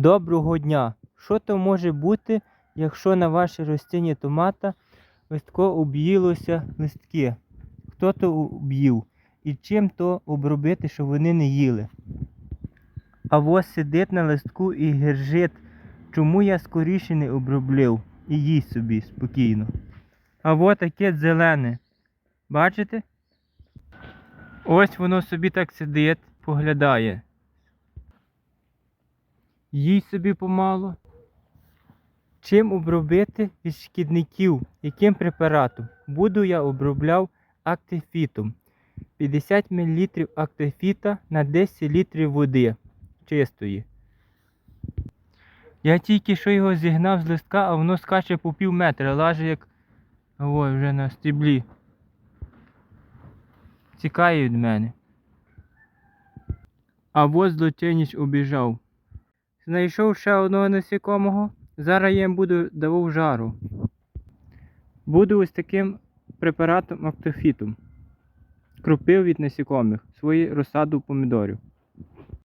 Доброго дня! Що то може бути, якщо на вашій рослині томата листко об'їлося листки? Хто то об'їв? І чим то обробити, щоб вони не їли? А ось сидить на листку і гержить, чому я скоріше не оброблив і їсть собі спокійно. А от таке зелене. Бачите? Ось воно собі так сидить, поглядає. Їй собі помало. Чим обробити від шкідників? Яким препаратом? Буду я обробляв актифітом. 50 мл актифіта на 10 літрів води чистої. Я тільки що його зігнав з листка, а воно скаче по пів метра, лаже як ой, вже на стеблі. Тікає від мене. А воз злочинність обіжав. Знайшов ще одного насікомого. Зараз їм буду давав жару. Буду ось таким препаратом актофітом. Кропив від насікомих свою розсаду помідорів.